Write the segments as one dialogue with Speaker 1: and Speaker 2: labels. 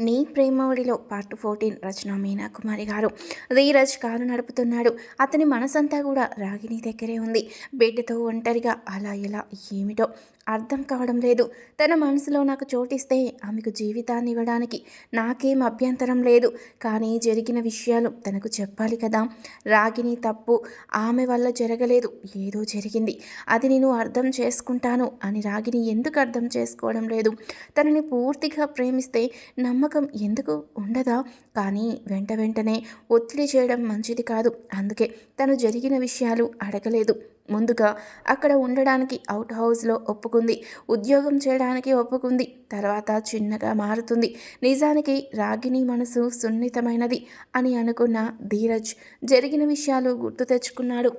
Speaker 1: నీ ప్రేమవుడిలో part fourteen రచన మీనా కుమారి గారు. ధీరజ్ కారు నడుపుతున్నాడు. అతని మనసంతా కూడా రాగిణి దగ్గరే ఉంది. బిడ్డతో ఒంటరిగా అలా ఇలా ఏమిటో అర్థం కావడం లేదు. తన మనసులో నాకు చోటిస్తే ఆమెకు జీవితాన్ని ఇవ్వడానికి నాకేం అభ్యంతరం లేదు. కానీ జరిగిన విషయాలు తనకు చెప్పాలి కదా. రాగిని తప్పు ఆమె వల్ల జరగలేదు. ఏదో జరిగింది. అది నేను అర్థం చేసుకుంటాను అని రాగిని ఎందుకు అర్థం చేసుకోవడం లేదు? తనని పూర్తిగా ప్రేమిస్తే నమ్మ నమ్మకం ఎందుకు ఉండదా? కానీ వెంట వెంటనే ఒత్తిడి చేయడం మంచిది కాదు. అందుకే తను జరిగిన విషయాలు అడగలేదు. ముందుగా అక్కడ ఉండడానికి అవుట్ హౌస్లో ఒప్పుకుంది. ఉద్యోగం చేయడానికి ఒప్పుకుంది. తర్వాత చిన్నగా మారుతుంది. నిజానికి రాగిని మనసు సున్నితమైనది అని అనుకున్న ధీరజ్ జరిగిన విషయాలు గుర్తు తెచ్చుకున్నాడు.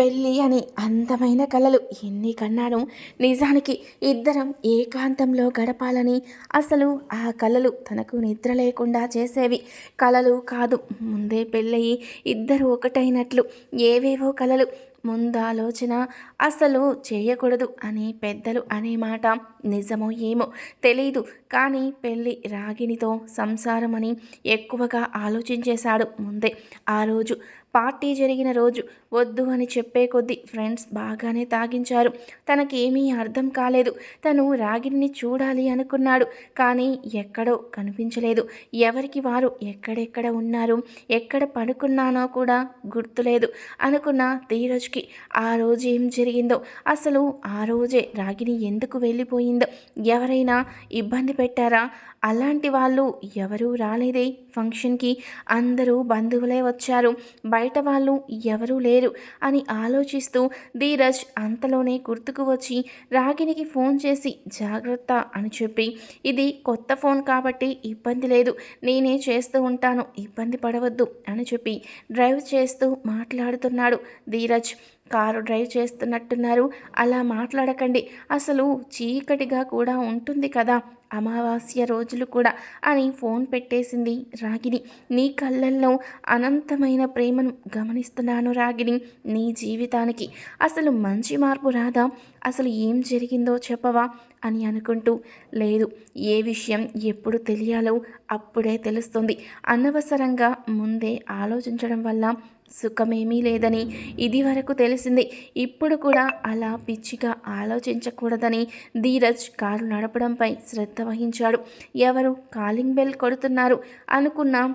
Speaker 1: పెళ్ళి అని అందమైన కలలు ఎన్ని కన్నాను నిజానికి ఇద్దరం ఏకాంతంలో గడపాలని అసలు ఆ కలలు తనకు నిద్ర లేకుండా చేసేవి. కలలు కాదు ముందే పెళ్ళయి ఇద్దరు ఒకటైనట్లు ఏవేవో కలలు ముందాలోచన అసలు చేయకూడదు అని పెద్దలు అనే మాట నిజమో ఏమో తెలీదు. కానీ పెళ్ళి రాగినితో సంసారమని ఎక్కువగా ఆలోచించేశాడు ముందే. ఆ రోజు పార్టీ జరిగిన రోజు వద్దు అని చెప్పే కొద్దీ ఫ్రెండ్స్ బాగానే తాగించారు. తనకేమీ అర్థం కాలేదు. తను రాగిని చూడాలి అనుకున్నాడు. కానీ ఎక్కడో కనిపించలేదు. ఎవరికి వారు ఎక్కడెక్కడ ఉన్నారు? ఎక్కడ పడుకున్నానో కూడా గుర్తులేదు అనుకున్న ధీరజ్కి ఆ రోజు ఏం జరిగిందో అసలు ఆ రోజే రాగిని ఎందుకు వెళ్ళిపోయిందో ఎవరైనా ఇబ్బంది పెట్టారా? అలాంటి వాళ్ళు ఎవరూ రాలేదే ఫంక్షన్కి. అందరూ బంధువులే వచ్చారు. బయట వాళ్ళు ఎవరూ లేరు అని ఆలోచిస్తూ ధీరజ్ అంతలోనే గుర్తుకు వచ్చి రాగినికి ఫోన్ చేసి జాగ్రత్త అని చెప్పి ఇది కొత్త ఫోన్ కాబట్టి ఇబ్బంది లేదు. నేనే చేస్తూ ఉంటాను. ఇబ్బంది పడవద్దు అని చెప్పి డ్రైవ్ చేస్తూ మాట్లాడుతున్నాడు ధీరజ్. Car drive చేస్తున్నట్టున్నారు. అలా మాట్లాడకండి. అసలు చీకటిగా కూడా ఉంటుంది కదా. అమావాస్య రోజు రోజులు కూడా అని ఫోన్ పెట్టేసింది రాగిని నీ కళ్ళల్లో అనంతమైన ప్రేమను గమనిస్తున్నాను రాగిని నీ జీవితానికి. అసలు మంచి మార్పు రాదా? అసలు ఏం జరిగిందో చెప్పవా అని అనుకుంటూ లేదు ఏ విషయం ఎప్పుడు తెలియాలో అప్పుడే తెలుస్తుంది. అనవసరంగా ముందే ఆలోచించడం వల్ల సుఖమేమీ లేదని ఇది వరకు తెలిసింది. ఇప్పుడు కూడా అలా పిచ్చిగా ఆలోచించకూడదని ధీరజ్ కారు నడపడంపై శ్రద్ధ వహించాడు. ఎవరు కాలింగ్ బెల్ కొడుతున్నారు అనుకున్న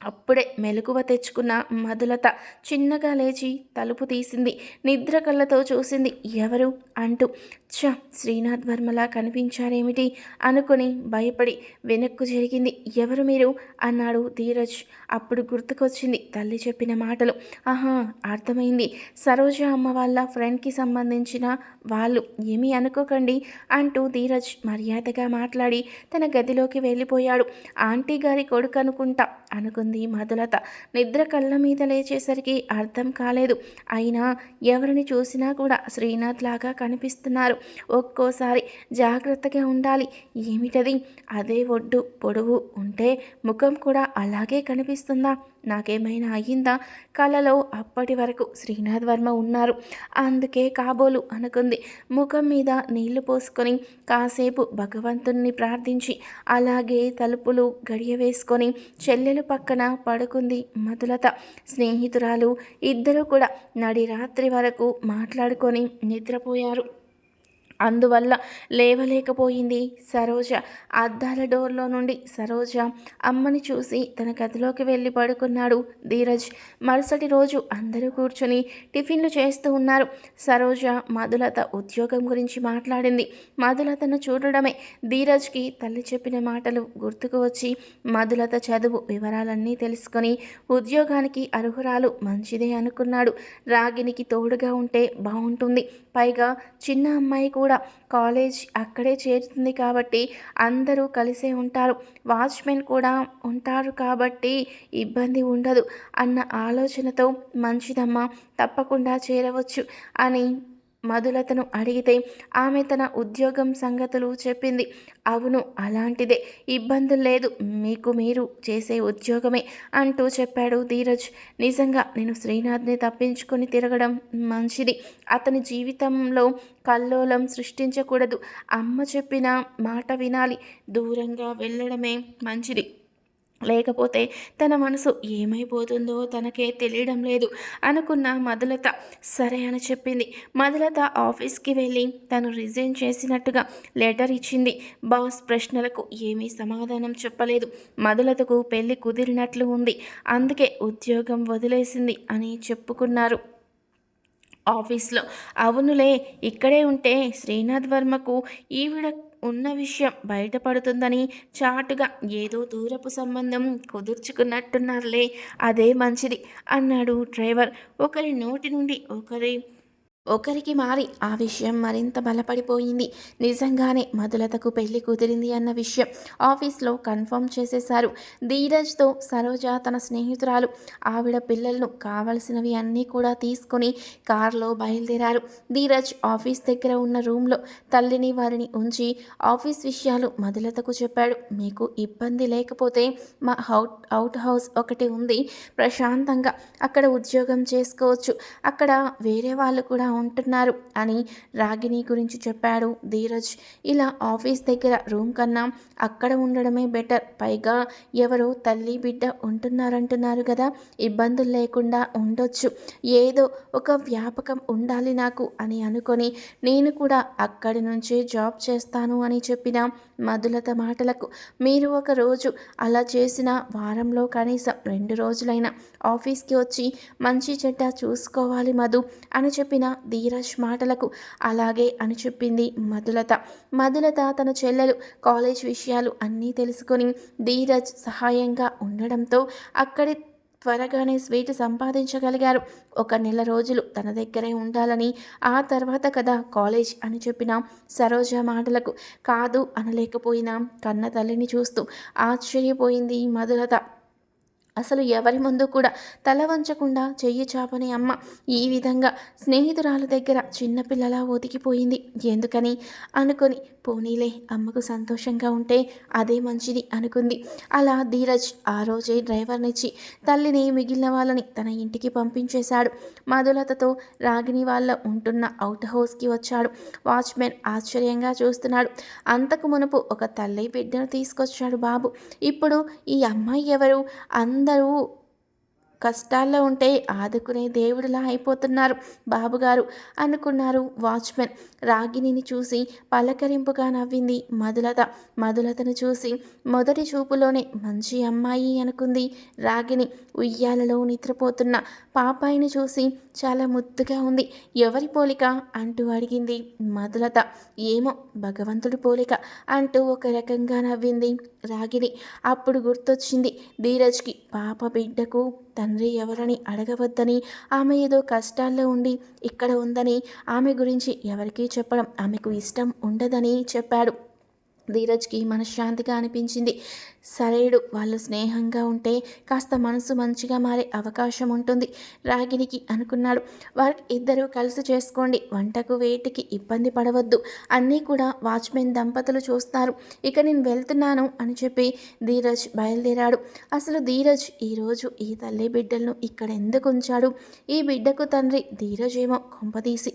Speaker 1: అప్పుడే మెలకువ తెచ్చుకున్న మధులత చిన్నగా లేచి తలుపు తీసింది. నిద్ర కళ్ళతో చూసింది ఎవరు? అంటూ చ శ్రీనాథ్ వర్మలా కనిపించారేమిటి? అనుకుని భయపడి వెనక్కు జరిగింది. ఎవరు మీరు? అన్నాడు ధీరజ్. అప్పుడు గుర్తుకొచ్చింది తల్లి చెప్పిన మాటలు. ఆహా అర్థమైంది. సరోజ అమ్మ వాళ్ళ ఫ్రెండ్కి సంబంధించిన వాళ్ళు ఏమీ అనుకోకండి అంటూ ధీరజ్ మర్యాదగా మాట్లాడి తన గదిలోకి వెళ్ళిపోయాడు. ఆంటీ గారి కొడుకు అనుకుంటా అనుకుంది మధులత. నిద్ర కళ్ళ మీద లేచేసరికి అర్థం కాలేదు. అయినా ఎవరిని చూసినా కూడా శ్రీనాథ్ లాగా కనిపిస్తున్నారు. ఒక్కోసారి జాగ్రత్తగా ఉండాలి. ఏమిటది? అదే ఒడ్డు పొడవు ఉంటే ముఖం కూడా అలాగే కనిపిస్తుందా? నాకేమైనా అయ్యిందా? కళలో అప్పటి వరకు శ్రీనాథ్ వర్మ ఉన్నారు. అందుకే కాబోలు అనుకుంది. ముఖం మీద నీళ్ళు పోసుకొని కాసేపు భగవంతుణ్ణి ప్రార్థించి అలాగే తలుపులు గడియ వేసుకొని చెల్లెలు పక్కన పడుకుంది మధులత. స్నేహితురాలు ఇద్దరూ కూడా నడి రాత్రి వరకు మాట్లాడుకొని నిద్రపోయారు. అందువల్ల లేవలేకపోయింది సరోజ. అద్దాల డోర్లో నుండి సరోజ అమ్మని చూసి తన గదిలోకి వెళ్ళి పడుకున్నాడు ధీరజ్. మరుసటి రోజు అందరూ కూర్చొని టిఫిన్లు చేస్తూ ఉన్నారు. సరోజ మధులత ఉద్యోగం గురించి మాట్లాడింది. మధులతను చూడడమే ధీరజ్కి తల్లి చెప్పిన మాటలు గుర్తుకు వచ్చి మధులత చదువు వివరాలన్నీ తెలుసుకొని ఉద్యోగానికి అర్హురాలు మంచిదే అనుకున్నాడు. రాగినికి తోడుగా ఉంటే బాగుంటుంది. పైగా చిన్న అమ్మాయి కూడా కూడా కాలేజ్ అక్కడే చేరుతుంది కాబట్టి అందరూ కలిసే ఉంటారు. వాచ్మెన్ కూడా ఉంటారు కాబట్టి ఇబ్బంది ఉండదు అన్న ఆలోచనతో మంచిదమ్మా తప్పకుండా చేరవచ్చు అని మధులతను అడిగితే ఆమె తన ఉద్యోగం సంగతులు చెప్పింది. అవును అలాంటిదే. ఇబ్బందులు లేదు. మీకు మీరు చేసే ఉద్యోగమే అంటూ చెప్పాడు ధీరజ్. నిజంగా నేను శ్రీనాథ్ని తప్పించుకొని తిరగడం మంచిది. అతని జీవితంలో కల్లోలం సృష్టించకూడదు. అమ్మ చెప్పిన మాట వినాలి. దూరంగా వెళ్ళడమే మంచిది. లేకపోతే తన మనసు ఏమైపోతుందో తనకే తెలియడం లేదు అనుకున్న మధులత సరే అని చెప్పింది. మధులత ఆఫీస్కి వెళ్ళి తను రిజైన్ చేసినట్టుగా లెటర్ ఇచ్చింది. బాస్ ప్రశ్నలకు ఏమీ సమాధానం చెప్పలేదు. మధులతకు పెళ్ళి కుదిరినట్లు ఉంది. అందుకే ఉద్యోగం వదిలేసింది అని చెప్పుకున్నారు. ఆఫీస్లో అవునులే ఇక్కడే ఉంటే శ్రీనాథ్ వర్మకు ఈవిడ ఉన్న విషయం బయటపడుతుందని చాటుగా ఏదో దూరపు సంబంధం కుదుర్చుకున్నట్టున్నారులే. అదే మంచిది అన్నాడు డ్రైవర్. ఒకరి నోటి నుండి ఒకరి ఒకరికి మారి ఆ విషయం మరింత బలపడిపోయింది. నిజంగానే మధులతకు పెళ్ళి కుదిరింది అన్న విషయం ఆఫీస్లో కన్ఫర్మ్ చేసేశారు. ధీరజ్తో సరోజ తన స్నేహితురాలు. ఆవిడ పిల్లలను కావలసినవి అన్నీ కూడా తీసుకొని కారులో బయలుదేరారు. ధీరజ్ ఆఫీస్ దగ్గర ఉన్న రూమ్లో తల్లిని వారిని ఉంచి ఆఫీస్ విషయాలు మధులతకు చెప్పాడు. మీకు ఇబ్బంది లేకపోతే మా అవుట్ అవుట్ హౌస్ ఒకటి ఉంది. ప్రశాంతంగా అక్కడ ఉద్యోగం చేసుకోవచ్చు. అక్కడ వేరే వాళ్ళు కూడా ఉంటున్నారు అని రాగిణి గురించి చెప్పాడు ధీరజ్. ఇలా ఆఫీస్ దగ్గర రూమ్ కన్నా అక్కడ ఉండడమే బెటర్. పైగా ఎవరో తల్లి బిడ్డ ఉంటున్నారంటున్నారు కదా. ఇబ్బందులు లేకుండా ఉండొచ్చు. ఏదో ఒక వ్యాపకం ఉండాలి నాకు అని అనుకొని నేను కూడా అక్కడి నుంచే జాబ్ చేస్తాను అని చెప్పిన మధులత మాటలకు. మీరు ఒక రోజు అలా చేసిన వారంలో కనీసం రెండు రోజులైనా ఆఫీస్కి వచ్చి మంచి చెడ్డ చూసుకోవాలి మధు అని చెప్పిన ధీరజ్ మాటలకు. అలాగే అని చెప్పింది మధులత. మధులత తన చెల్లెలు కాలేజ్ విషయాలు అన్నీ తెలుసుకొని ధీరజ్ సహాయంగా ఉండడంతో అక్కడి త్వరగానే స్వీట్ సంపాదించగలిగారు. ఒక నెల రోజులు తన దగ్గరే ఉండాలని ఆ తర్వాత కదా కాలేజ్ అని చెప్పిన సరోజ మాటలకు. కాదు అనలేకపోయినా కన్న తల్లిని చూస్తూ ఆశ్చర్యపోయింది మధులత. అసలు ఎవరి ముందు కూడా తల వంచకుండా చెయ్యి చాపని అమ్మ ఈ విధంగా స్నేహితురాల దగ్గర చిన్నపిల్లలా ఒతికిపోయింది ఎందుకని? అనుకొని పోనీలే అమ్మకు సంతోషంగా ఉంటే అదే మంచిది అనుకుంది. అలా ధీరజ్ ఆ రోజే డ్రైవర్నిచ్చి తల్లిని మిగిలిన వాళ్ళని తన ఇంటికి పంపించేశాడు. మధులతతో రాగిని వాళ్ళ ఉంటున్న అవుట్ హౌస్కి వచ్చాడు. వాచ్మెన్ ఆశ్చర్యంగా చూస్తున్నాడు. అంతకు మునుపు ఒక తల్లి బిడ్డను తీసుకొచ్చాడు బాబు. ఇప్పుడు ఈ అమ్మాయి ఎవరు? అందరూ కష్టాల్లో ఉంటే ఆదుకునే దేవుడిలా అయిపోతున్నారు బాబుగారు అనుకున్నారు వాచ్మెన్. రాగిణిని చూసి పలకరింపుగా నవ్వింది మధులత. మధులతను చూసి మొదటి చూపులోనే మంచి అమ్మాయి అనుకుంది రాగిణి. ఉయ్యాలలో నిద్రపోతున్న పాపాయిని చూసి చాలా ముద్దుగా ఉంది. ఎవరి పోలిక? అంటూ అడిగింది మధులత. ఏమో భగవంతుడి పోలిక అంటూ ఒక రకంగా నవ్వింది రాగిణి. అప్పుడు గుర్తొచ్చింది ధీరజ్కి పాప బిడ్డకు తన తండ్రి ఎవరని అడగవద్దని ఆమె ఏదో కష్టాల్లో ఉండి ఇక్కడ ఉందని ఆమె గురించి ఎవరికీ చెప్పడం ఆమెకు ఇష్టం ఉండదని చెప్పాడు. ధీరజ్కి మనశ్శాంతిగా అనిపించింది. సరేడు వాళ్ళు స్నేహంగా ఉంటే కాస్త మనసు మంచిగా మారే అవకాశం ఉంటుంది రాగినికి అనుకున్నాడు. వారికి ఇద్దరూ కలిసి చేసుకోండి వంటకు వేటికి ఇబ్బంది పడవద్దు. అన్నీ కూడా వాచ్మెన్ దంపతులు చూస్తారు. ఇక నేను వెళ్తున్నాను అని చెప్పి ధీరజ్ బయలుదేరాడు. అసలు ధీరజ్ ఈరోజు ఈ తల్లి బిడ్డలను ఇక్కడ ఎందుకు ఉంచాడు? ఈ బిడ్డకు తండ్రి ధీరజ్ ఏమో కొంపదీసి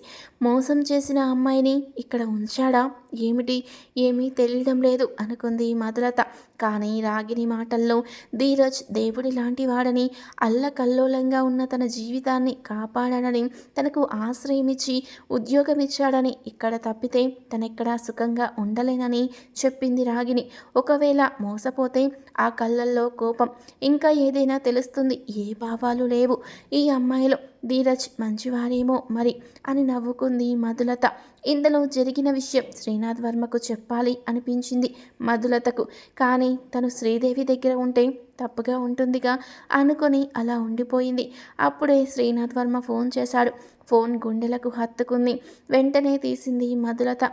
Speaker 1: మోసం చేసిన అమ్మాయిని ఇక్కడ ఉంచాడా? ఏమిటి? ఏమీ తెలియడం లేదు అనుకుంది మధులత. కానీ రాగిని మాటల్లో ధీరజ్ దేవుడి లాంటి వాడని అల్లకల్లోలంగా ఉన్న తన జీవితాన్ని కాపాడాడని తనకు ఆశ్రయమిచ్చి ఉద్యోగం ఇచ్చాడని ఇక్కడ తప్పితే తనెక్కడా సుఖంగా ఉండలేనని చెప్పింది రాగిని ఒకవేళ మోసపోతే ఆ కళ్ళల్లో కోపం. ఇంకా ఏదైనా తెలుస్తుంది ఏ భావాలు లేవు. ఈ అమ్మాయిలో ధీరజ్ మంచివారేమో మరి అని నవ్వుకుంది మధులత. ఇందులో జరిగిన విషయం శ్రీనాథ్ వర్మకు చెప్పాలి అనిపించింది మధులతకు. కానీ తను శ్రీదేవి దగ్గర ఉంటే తప్పుగా ఉంటుందిగా అనుకొని అలా ఉండిపోయింది. అప్పుడే శ్రీనాథ్ వర్మ ఫోన్ చేశాడు. ఫోన్ గుండెలకు హత్తుకుంది. వెంటనే తీసింది మధులత.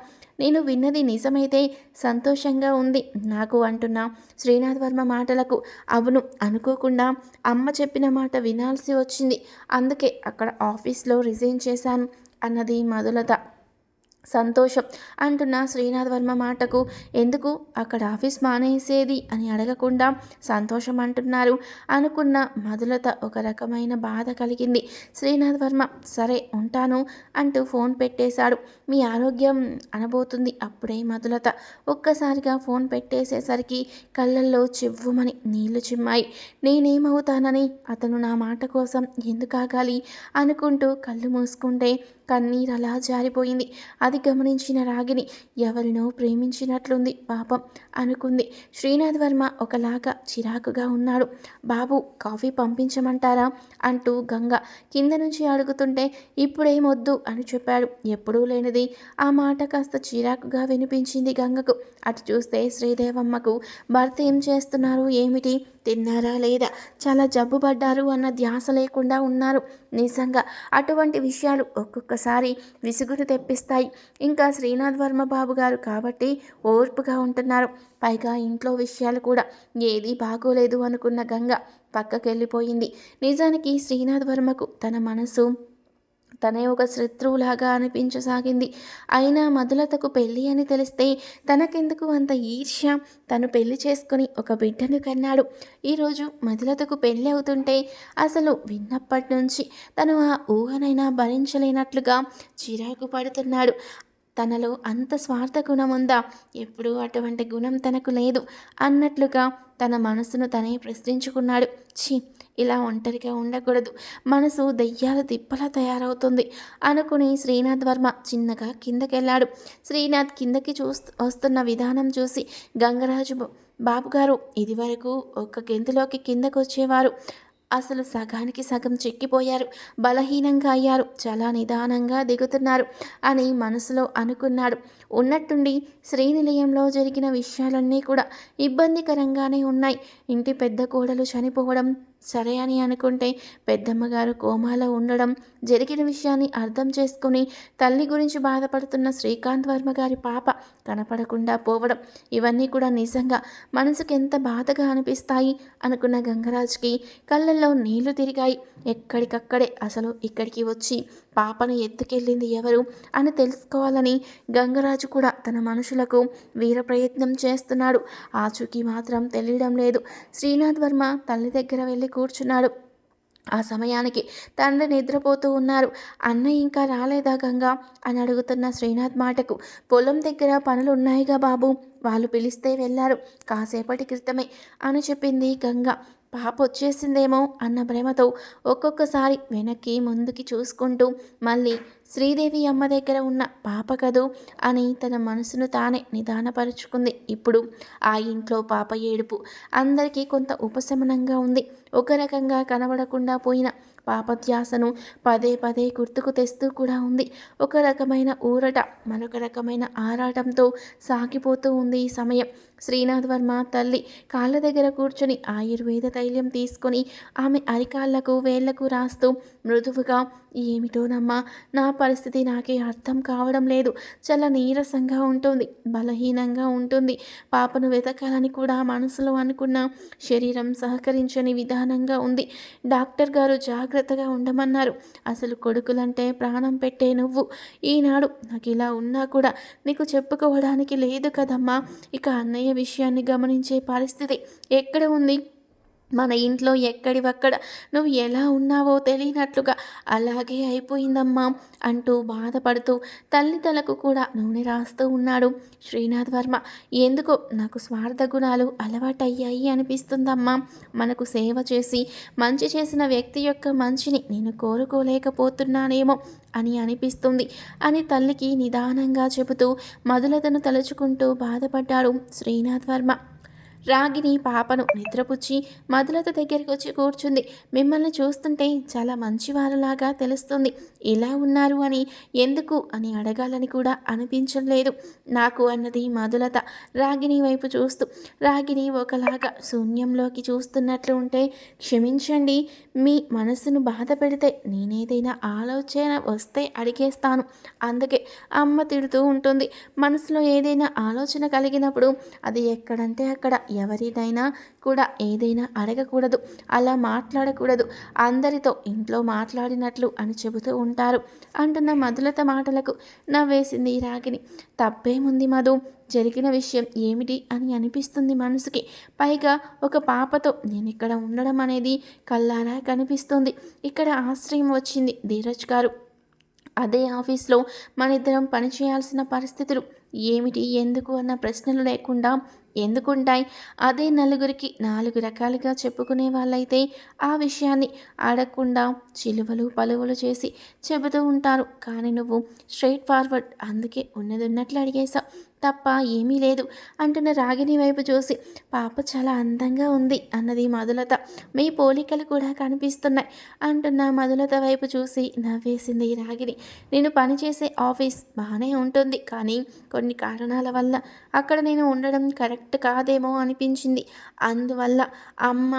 Speaker 1: నేను విన్నది నిజమైతే సంతోషంగా ఉంది నాకు అంటున్నా శ్రీనాథ్ వర్మ మాటలకు. అవును అనుకోకుండా అమ్మ చెప్పిన మాట వినాల్సి వచ్చింది. అందుకే అక్కడ ఆఫీస్లో రిజైన్ చేశాను అన్నది మధులత. సంతోషం అంటున్న శ్రీనాథ్ వర్మ మాటకు. ఎందుకు? అక్కడ ఆఫీస్ మానేసేది అని అడగకుండా సంతోషం అంటున్నారు. అనుకున్న మధులత ఒక రకమైన బాధ కలిగింది. శ్రీనాథ్ వర్మ సరే ఉంటాను అంటూ ఫోన్ పెట్టేశాడు. మీ ఆరోగ్యం అనబోతుంది అప్పుడే మధులత. ఒక్కసారిగా ఫోన్ పెట్టేసేసరికి కళ్ళల్లో చివ్వుమని నీళ్ళు చిమ్మాయి. నేనేమవుతానని అతను నా మాట కోసం ఎందుకు ఆగాలి అనుకుంటూ కళ్ళు మూసుకుంటే కన్నీరు అలా జారిపోయింది. అది గమనించిన రాగిని ఎవరినో ప్రేమించినట్లుంది పాపం అనుకుంది. శ్రీనాథ్ వర్మ ఒకలాగా చిరాకుగా ఉన్నాడు. బాబు కాఫీ పంపించమంటారా? అంటూ గంగ కింద నుంచి అడుగుతుంటే ఇప్పుడేమొద్దు అని చెప్పాడు. ఎప్పుడూ లేనిది. ఆ మాట కాస్త చిరాకుగా వినిపించింది గంగకు. అటు చూస్తే శ్రీదేవమ్మకు భర్త ఏం చేస్తున్నారు? ఏమిటి? తిన్నారా లేదా? చాలా జబ్బు పడ్డారు అన్న ధ్యాస లేకుండా ఉన్నారు. నిజంగా అటువంటి విషయాలు ఒక్కొక్కసారి విసుగును తెప్పిస్తాయి. ఇంకా శ్రీనాథ్ వర్మ బాబు గారు కాబట్టి ఓర్పుగా ఉంటున్నారు. పైగా ఇంట్లో విషయాలు కూడా ఏదీ బాగోలేదు అనుకున్న గంగ పక్కకెళ్ళిపోయింది. నిజానికి శ్రీనాథ్ వర్మకు తన మనసు తనే ఒక శత్రువులాగా అనిపించసాగింది. అయినా మధులతకు పెళ్ళి అని తెలిస్తే తనకెందుకు అంత ఈర్ష్య? తను పెళ్ళి చేసుకుని ఒక బిడ్డను కన్నాడు. ఈరోజు మధులతకు పెళ్ళి అవుతుంటే అసలు విన్నప్పటి నుంచి తను ఆ ఊహనైనా భరించలేనట్లుగా చిరాకు పడుతున్నాడు. తనలో అంత స్వార్థ గుణం ఉందా? ఎప్పుడూ అటువంటి గుణం తనకు లేదు అన్నట్లుగా తన మనసును తనే ప్రశ్నించుకున్నాడు. ఛీ! ఇలా ఒంటరిగా ఉండకూడదు. మనసు దయ్యాల తిప్పలా తయారవుతుంది అనుకుని శ్రీనాథ్ వర్మ చిన్నగా కిందకెళ్ళాడు. శ్రీనాథ్ కిందకి చూ వస్తున్న విధానం చూసి గంగరాజు బాబుగారు ఇదివరకు ఒక్క గెంతులోకి కిందకు వచ్చేవారు అసలు సగానికి సగం చెక్కిపోయారు. బలహీనంగా అయ్యారు. చాలా నిదానంగా దిగుతున్నారు అని మనసులో అనుకున్నాడు. ఉన్నట్టుండి శ్రీనిలయంలో జరిగిన విషయాలన్నీ కూడా ఇబ్బందికరంగానే ఉన్నాయి. ఇంటి పెద్ద కోడలు చనిపోవడం సరే అని అనుకుంటే పెద్దమ్మగారు కోమాలో ఉండడం జరిగిన విషయాన్ని అర్థం చేసుకుని తల్లి గురించి బాధపడుతున్న శ్రీకాంత్ వర్మ గారి పాప కనపడకుండా పోవడం ఇవన్నీ కూడా నిజంగా మనసుకు ఎంత బాధగా అనిపిస్తాయి అనుకున్న గంగరాజ్కి కళ్ళల్లో నీళ్ళు తిరిగాయి. ఎక్కడికక్కడే అసలు ఇక్కడికి వచ్చి పాపను ఎత్తుకెళ్ళింది ఎవరు అని తెలుసుకోవాలని గంగరాజు కూడా తన మనుషులకు వీర ప్రయత్నం చేస్తున్నాడు. ఆచూకీ మాత్రం తెలియడం లేదు. శ్రీనాథ్ వర్మ తల్లి దగ్గర వెళ్ళి కూర్చున్నాడు. ఆ సమయానికి తండ్రి నిద్రపోతూ ఉన్నారు. అన్న ఇంకా రాలేదా గంగా? అని అడుగుతున్న శ్రీనాథ్ మాటకు. పొలం దగ్గర పనులు ఉన్నాయిగా బాబు. వాళ్ళు పిలిస్తే వెళ్ళారు. కాసేపటి క్రితమే అని చెప్పింది గంగ. పాప వచ్చేసిందేమో అన్న భ్రమతో ఒక్కొక్కసారి వెనక్కి ముందుకి చూసుకుంటూ మళ్ళీ శ్రీదేవి అమ్మ దగ్గర ఉన్న పాప కదూ అని తన మనసును తానే నిదానపరుచుకుంది. ఇప్పుడు ఆ ఇంట్లో పాప ఏడుపు. అందరికీ కొంత ఉపశమనంగా ఉంది. ఒక రకంగా కనబడకుండా పోయిన పాపధ్యాసను పదే పదే గుర్తుకు తెస్తూ కూడా ఉంది. ఒక రకమైన ఊరట మరొక రకమైన ఆరాటంతో సాగిపోతూ ఉంది ఈ సమయం. శ్రీనాథ్ వర్మ తల్లి కాళ్ళ దగ్గర కూర్చొని ఆయుర్వేద తైల్యం తీసుకొని ఆమె అరికాళ్ళకు వేళ్ళకు రాస్తూ మృదువుగా ఏమిటోనమ్మా నా పరిస్థితి నాకే అర్థం కావడం లేదు. చాలా నీరసంగా ఉంటుంది బలహీనంగా ఉంటుంది. పాపను వెతకాలని కూడా మనసులో అనుకున్న శరీరం సహకరించని విధానంగా ఉంది. డాక్టర్ గారు జాగ్రత్తగా ఉండమన్నారు. అసలు కొడుకులంటే ప్రాణం పెట్టే నువ్వు. ఈనాడు నాకు ఇలా ఉన్నా కూడా నీకు చెప్పుకోవడానికి లేదు కదమ్మా. ఇక అన్నయ్య విషయాన్ని గమనించే పరిస్థితి ఎక్కడ ఉంది? మన ఇంట్లో ఎక్కడివక్కడ నువ్వు ఎలా ఉన్నావో తెలియనట్లుగా అలాగే అయిపోయిందమ్మా అంటూ బాధపడుతూ తల్లి తలకు కూడా నూనె రాస్తూ ఉన్నాడు శ్రీనాథ్ వర్మ. ఎందుకో నాకు స్వార్థ గుణాలు అలవాటయ్యాయి అనిపిస్తుందమ్మా. మనకు సేవ చేసి మంచి చేసిన వ్యక్తి యొక్క మంచిని నేను కోరుకోలేకపోతున్నానేమో అని అనిపిస్తుంది అని తల్లికి నిదానంగా చెబుతూ మధులతను తలుచుకుంటూ బాధపడ్డాడు శ్రీనాథ్ వర్మ. రాగిని పాపను నిద్రపుచ్చి మధులత దగ్గరికి వచ్చి కూర్చుంది. మిమ్మల్ని చూస్తుంటే చాలా మంచివారులాగా తెలుస్తుంది. ఇలా ఉన్నారు అని ఎందుకు అని అడగాలని కూడా అనిపించలేదు నాకు అన్నది మధులత. రాగిని వైపు చూస్తూ రాగిని ఒకలాగా శూన్యంలోకి చూస్తున్నట్లు ఉంటే క్షమించండి మీ మనసును బాధ పెడితే నేనేదైనా ఆలోచన వస్తే అడిగేస్తాను. అందుకే అమ్మ తిడుతూ ఉంటుంది. మనసులో ఏదైనా ఆలోచన కలిగినప్పుడు అది ఎక్కడంటే అక్కడ ఎవరినైనా కూడా ఏదైనా అడగకూడదు. అలా మాట్లాడకూడదు. అందరితో ఇంట్లో మాట్లాడినట్లు అని చెబుతూ ఉంటారు. అంటున్న మధులత మాటలకు నవ్వేసింది రాగిని తప్పేముంది మధు? జరిగిన విషయం ఏమిటి అని అనిపిస్తుంది మనసుకి. పైగా ఒక పాపతో నేను ఇక్కడ ఉండడం అనేది కల్లారా కనిపిస్తుంది. ఇక్కడ ఆశ్రయం వచ్చింది ధీరజ్ గారు. అదే ఆఫీస్లో మన ఇద్దరం పనిచేయాల్సిన పరిస్థితులు ఏమిటి ఎందుకు అన్న ప్రశ్నలు లేకుండా ఎందుకుంటాయి? అదే నలుగురికి నాలుగు రకాలుగా చెప్పుకునే వాళ్ళైతే ఆ విషయాన్ని అడగకుండా చిలువలు పలువలు చేసి చెబుతూ ఉంటారు. కానీ నువ్వు స్ట్రైట్ ఫార్వర్డ్ అందుకే ఉన్నది ఉన్నట్లు తప్ప ఏమీ లేదు అంటున్న రాగిని వైపు చూసి. పాప చాలా అందంగా ఉంది అన్నది మధులత. మీ పోలికలు కూడా కనిపిస్తున్నాయి అంటున్న మధులత వైపు చూసి నవ్వేసింది రాగిని నేను పనిచేసే ఆఫీస్ బాగానే ఉంటుంది కానీ కొన్ని కారణాల వల్ల అక్కడ నేను ఉండడం కరెక్ట్ కాదేమో అనిపించింది. అందువల్ల అమ్మ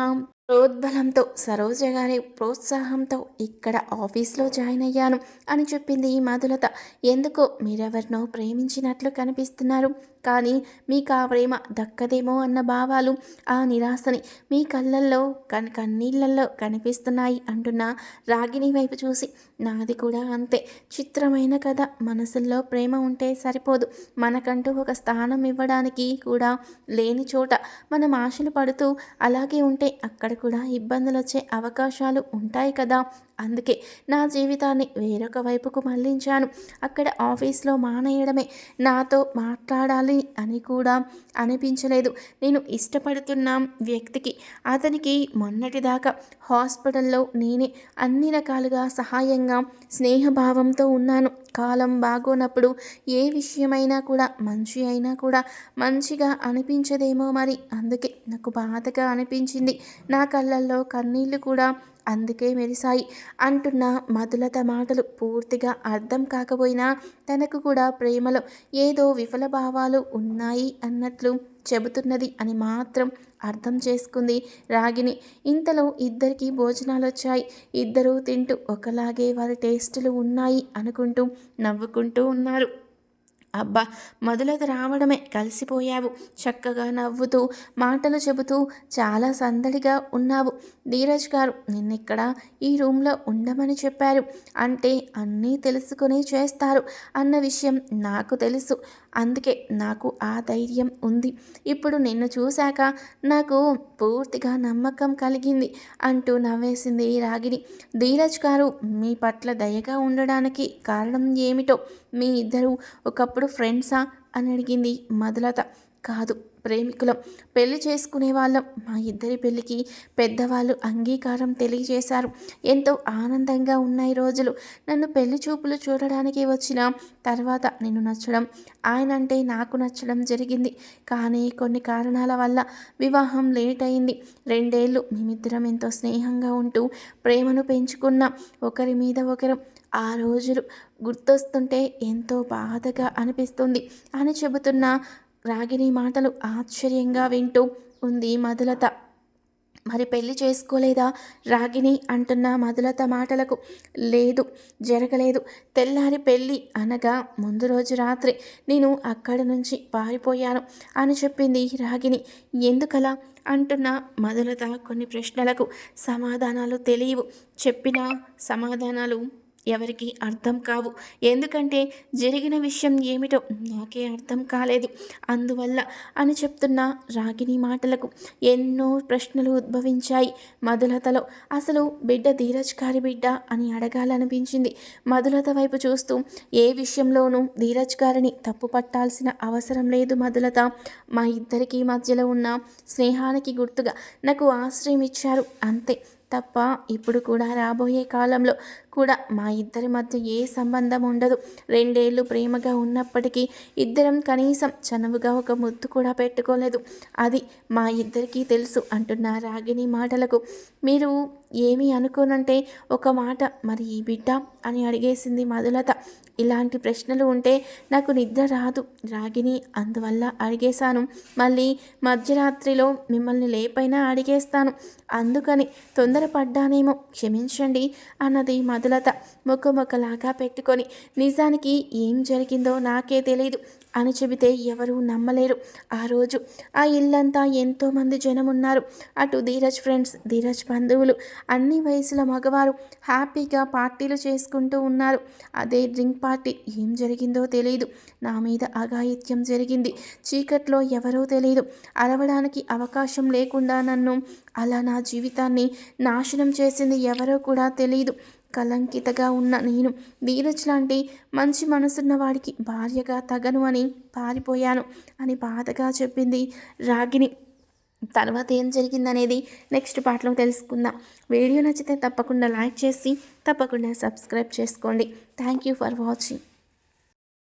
Speaker 1: ప్రోద్బలంతో సరోజ గారి ప్రోత్సాహంతో ఇక్కడ ఆఫీస్లో జాయిన్ అయ్యాను అని చెప్పింది ఈ మధులత. ఎందుకో మీరెవరినో ప్రేమించినట్లు కనిపిస్తున్నారు. కానీ మీకు ఆ ప్రేమ దక్కదేమో అన్న భావాలు ఆ నిరాశని మీ కళ్ళల్లో కన్ కన్నీళ్ళల్లో కనిపిస్తున్నాయి అంటున్న రాగిని వైపు చూసి. నాది కూడా అంతే. చిత్రమైన కథ. మనసుల్లో ప్రేమ ఉంటే సరిపోదు. మనకంటూ ఒక స్థానం ఇవ్వడానికి కూడా లేని చోట మనం ఆశలు పడుతూ అలాగే ఉంటే అక్కడ కూడా ఇబ్బందులు వచ్చే అవకాశాలు ఉంటాయి కదా. అందుకే నా జీవితాన్ని వేరొక వైపుకు మళ్ళించాను అక్కడ ఆఫీస్లో మానేయడమే నాతో మాట్లాడాలి అని కూడా అనిపించలేదు. నేను ఇష్టపడుతున్న వ్యక్తికి అతనికి మొన్నటిదాకా హాస్పిటల్లో నేనే అన్ని రకాలుగా సహాయంగా స్నేహభావంతో ఉన్నాను. కాలం బాగోనప్పుడు ఏ విషయమైనా కూడా మంచి అయినా కూడా మంచిగా అనిపించదేమో మరి. అందుకే నాకు బాధగా అనిపించింది. నా కళ్ళల్లో కన్నీళ్ళు కూడా అందుకే మెరిశాయి అంటున్న మధులత మాటలు పూర్తిగా అర్థం కాకపోయినా తనకు కూడా ప్రేమలో ఏదో విఫల భావాలు ఉన్నాయి అన్నట్లు చెబుతున్నది అని మాత్రం అర్థం చేసుకుంది రాగిని ఇంతలో ఇద్దరికి భోజనాలు వచ్చాయి ఇద్దరూ తింటూ ఒకలాగే వారి టేస్టులు ఉన్నాయి అనుకుంటూ నవ్వుకుంటూ ఉన్నారు. అబ్బా మొదలది రావడమే. కలిసిపోయావు. చక్కగా నవ్వుతూ మాటలు చెబుతూ చాలా సందడిగా ఉన్నావు. ధీరజ్ గారు నిన్నిక్కడ ఈ రూమ్లో ఉండమని చెప్పారు. అంటే అన్నీ తెలుసుకుని చేస్తారు. అన్న విషయం నాకు తెలుసు. అందుకే నాకు ఆ ధైర్యం ఉంది. ఇప్పుడు నిన్ను చూశాక నాకు పూర్తిగా నమ్మకం కలిగింది అంటూ నవ్వేసింది రాగిని ధీరజ్ గారు మీ పట్ల దయగా ఉండడానికి కారణం ఏమిటో మీ ఇద్దరు ఒకప్పుడు ఫ్రెండ్సా? అని అడిగింది మధులత. కాదు ప్రేమికులం. పెళ్ళి చేసుకునే వాళ్ళం. మా ఇద్దరి పెళ్ళికి పెద్దవాళ్ళు అంగీకారం తెలియజేశారు. ఎంతో ఆనందంగా ఉన్నాయి రోజులు. నన్ను పెళ్ళి చూపులు చూడడానికి వచ్చిన తర్వాత నేను నచ్చడం ఆయన అంటే నాకు నచ్చడం జరిగింది. కానీ కొన్ని కారణాల వల్ల వివాహం లేట్ అయింది. రెండేళ్ళు మేమిద్దరం ఎంతో స్నేహంగా ఉంటూ ప్రేమను పెంచుకున్నాం. ఒకరి మీద ఒకరు ఆ రోజులు గుర్తొస్తుంటే ఎంతో బాధగా అనిపిస్తుంది. అని చెబుతున్న రాగిని మాటలు ఆశ్చర్యంగా వింటూ ఉంది మధులత. మరి పెళ్ళి చేసుకోలేదా రాగిణి? అంటున్న మధులత మాటలకు. లేదు జరగలేదు. తెల్లారి పెళ్ళి అనగా ముందు రోజు రాత్రి నేను అక్కడి నుంచి పారిపోయాను అని చెప్పింది రాగిణి. ఎందుకలా? అంటున్న మధులత కొన్ని ప్రశ్నలకు సమాధానాలు తెలియవు. చెప్పిన సమాధానాలు ఎవరికి అర్థం కావు. ఎందుకంటే జరిగిన విషయం ఏమిటో నాకే అర్థం కాలేదు. అందువల్ల అని చెప్తున్న రాగిని మాటలకు ఎన్నో ప్రశ్నలు ఉద్భవించాయి. మధులతలో అసలు బిడ్డ ధీరజ్ గారి బిడ్డ? అని అడగాలనిపించింది. మధులత వైపు చూస్తూ ఏ విషయంలోనూ ధీరజ్ గారిని తప్పు పట్టాల్సిన అవసరం లేదు మధులత. మా ఇద్దరికీ మధ్యలో ఉన్న స్నేహానికి గుర్తుగా నాకు ఆశ్రయం ఇచ్చారు. అంతే. తప్ప ఇప్పుడు కూడా రాబోయే కాలంలో కూడా మా ఇద్దరి మధ్య ఏ సంబంధం ఉండదు. రెండేళ్ళు ప్రేమగా ఉన్నప్పటికీ ఇద్దరం కనీసం చనువుగా ఒక ముద్దు కూడా పెట్టుకోలేదు. అది మా ఇద్దరికీ తెలుసు అంటున్న రాగిని మాటలకు. మీరు ఏమీ అనుకోనంటే ఒక మాట మరి ఈ బిడ్డ? అని అడిగేసింది మధులత. ఇలాంటి ప్రశ్నలు ఉంటే నాకు నిద్ర రాదు. రాగిని అందువల్ల అడిగేశాను. మళ్ళీ మధ్యరాత్రిలో మిమ్మల్ని లేపైనా అడిగేస్తాను. అందుకని తొందరపడ్డానేమో. క్షమించండి అన్నది మధులత ముఖముఖలాగా పెట్టుకొని. నిజానికి ఏం జరిగిందో నాకే తెలియదు అని చెబితే ఎవరూ నమ్మలేరు. ఆ రోజు ఆ ఇల్లంతా ఎంతోమంది జనం ఉన్నారు అటు ధీరజ్ ఫ్రెండ్స్ ధీరజ్ బంధువులు అన్ని వయసుల మగవారు హ్యాపీగా పార్టీలు చేసుకుంటూ ఉన్నారు. అదే డ్రింక్ పార్టీ ఏం జరిగిందో తెలియదు నా మీద అఘాయిత్యం జరిగింది. చీకట్లో ఎవరో తెలియదు అరవడానికి అవకాశం లేకుండా నన్ను అలా నా జీవితాన్ని నాశనం చేసింది ఎవరో కూడా తెలియదు కలంకితగా ఉన్న నేను. ధీరజ్ లాంటి మంచి మనసున్న వాడికి భార్యగా తగను అని పారిపోయాను అని బాధగా చెప్పింది రాగిని తర్వాత ఏం జరిగిందనేది నెక్స్ట్ పార్ట్లో తెలుసుకుందాం. వీడియో నచ్చితే తప్పకుండా లైక్ చేసి తప్పకుండా సబ్స్క్రైబ్ చేసుకోండి. Thank you for watching.